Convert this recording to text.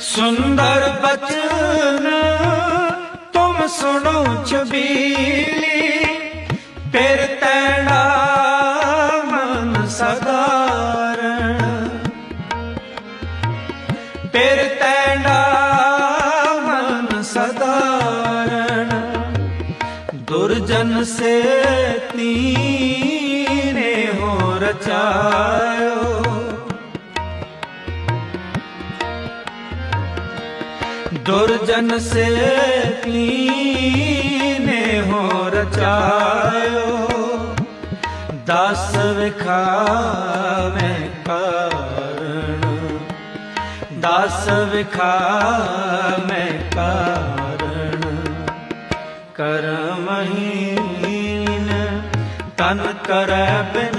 ਸੁੰਦਰ ਬਚਨ, ਤੁਮ ਸੁਣੋ ਛਬੀਲੀ, ਫਿਰ ਤੈਣਾ ਮਨ ਸਦਾਰਨ ਫਿਰ ਤੈਣਾ ਮਨ ਸਦਾਰਨ ਦੁਰਜਨ ਸੇ ਤੀਨੇ ਹੋ ਰਚਾਇਓ। ਦੁਰਜਨ ਸੇ ਕੀਨੇ ਹੋ ਰਚਾਇਓ। ਦਸ ਵਿਖਾਵੇਂ ਕਾਰਣ ਦਸ ਵਿਖਾਵੇਂ ਕਾਰਣ ਕਰਮਹੀਨ ਤਨ ਕਰੈ ਬਿਨ